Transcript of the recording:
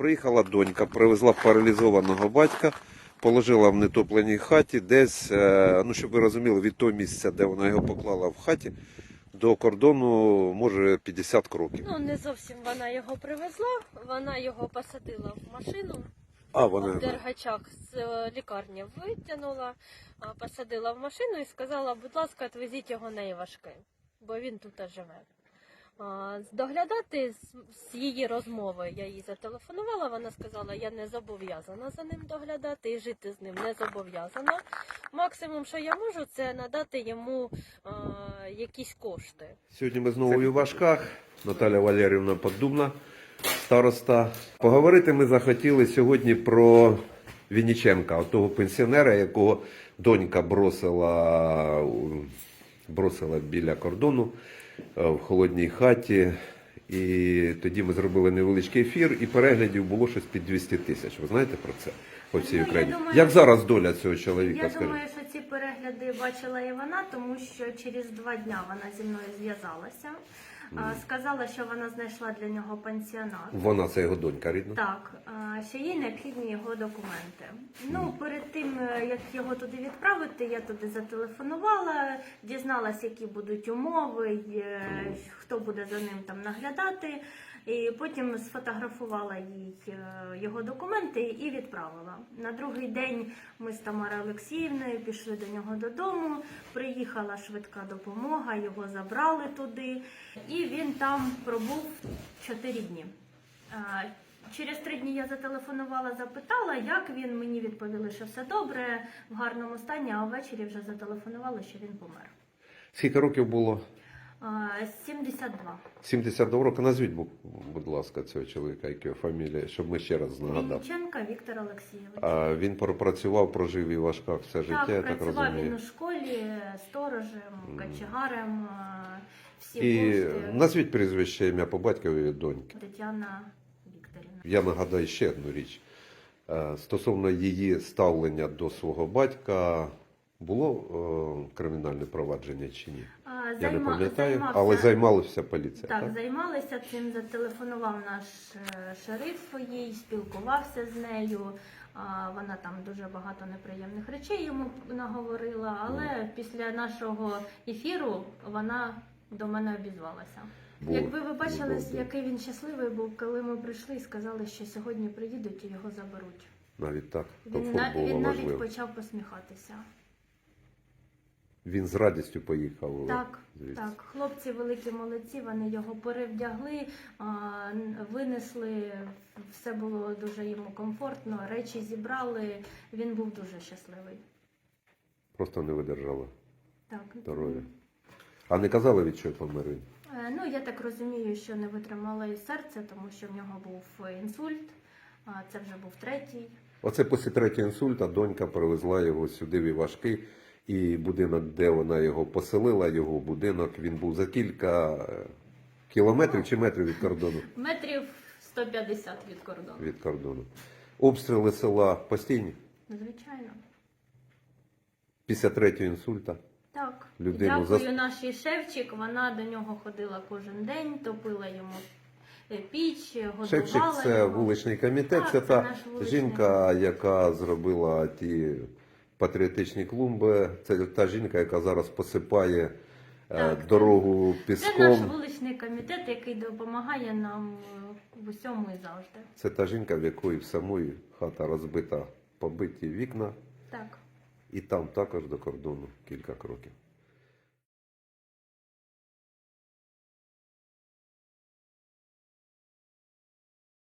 Приїхала донька, привезла паралізованого батька, положила в нетопленій хаті, десь, е, ну щоб ви розуміли, від того місця, де вона його поклала в хаті, до кордону може 50 кроків. Ну, не зовсім вона його привезла, вона його посадила в машину, А вона дергачах з е, лікарні витягнула, посадила в машину і сказала, будь ласка, відвезіть його на Івашки, бо він тут живе. Доглядати з, її розмови я їй зателефонувала. Вона сказала, я не зобов'язана за ним доглядати і жити з ним не зобов'язана. Максимум, що я можу, це надати йому а, якісь кошти. Сьогодні ми знову у Івашках. Наталя Валерівна Поддубна, староста. Поговорити ми захотіли сьогодні про Вінниченка, того пенсіонера, якого донька бросила, бросила біля кордону в холодній хаті. І тоді ми зробили невеличкий ефір, і переглядів було щось під 200 тисяч. Ви знаєте про це по всій Ну, Україні? думаю, Як зараз доля цього чоловіка? Я скажіть? думаю, що ці перегляди бачила і вона, тому що через два дня вона зі мною зв'язалася. А, Сказала, що вона знайшла для нього пансіонат. Вона це його донька рідна. Так, а, що їй необхідні його документи. Ну, перед тим, е, як його туди відправити, я туди зателефонувала, дізналась, які будуть умови, хто буде за ним там наглядати. І потім сфотографувала їй е, його документи і відправила. На другий день ми з Тамарою Олексіївною пішли до нього додому. Приїхала швидка допомога, його забрали туди, і він там пробув 4 дні. Через три дні я зателефонувала, запитала, як він. Мені відповіли, що все добре, в гарному стані, а ввечері вже зателефонували, що він помер. Скільки років було? А, 72. 72 роки. Назвіть, будь ласка, цього чоловіка, як його фамілія, щоб ми ще раз нагадав. Вінниченка Віктор Олексійович. А він пропрацював, прожив і важках все життя, я так, так працював він у школі сторожем, качегарем, всі І кошти. назвіть прізвище ім'я по батькові доньки. Тетяна Вікторівна. Я нагадаю ще одну річ. Е, Стосовно її ставлення до свого батька, було е, кримінальне провадження чи ні? Я не пам'ятаю, займався- але займалася поліція. Так, Так, займалися цим, зателефонував наш е, шериф їй, спілкувався з нею. Вона там дуже багато неприємних речей йому наговорила, але після нашого ефіру вона до мене обізвалася. Було- Якби ви бачили, було. який він щасливий був, коли ми прийшли і сказали, що сьогодні приїдуть і його заберуть. Навіть так. Він, на, він навіть важливо. почав посміхатися. Він з радістю поїхав. Так, звідси. так, хлопці великі молодці, вони його перевдягли, винесли, все було дуже йому комфортно, речі зібрали. Він був дуже щасливий. Просто не видержала Так. здоров'я. А не казали, від чого помер він? Е, Ну, я так розумію, що не витримало і серце, тому що в нього був інсульт, а це вже був третій. Оце після третього інсульта донька привезла його сюди в Івашки, і будинок, де вона його поселила, його будинок, він був за кілька е, кілометрів чи метрів від кордону. Метрів 150 від кордону. Від кордону. Обстріли села постійні Звичайно. після третього інсульта. Так, Людину дякую зас- нашій Шевчик. Вона до нього ходила кожен день, топила йому е, піч, годувала Шевчик це його. вуличний комітет, Так, це це та жінка, яка зробила ті патріотичні клумби. Це та жінка, яка зараз посипає е, Так, дорогу Це наш вуличний комітет, який допомагає нам е, в усьому і завжди. Це та жінка, в якої в самої хата розбита, побиті вікна, Так. і там також до кордону кілька кроків.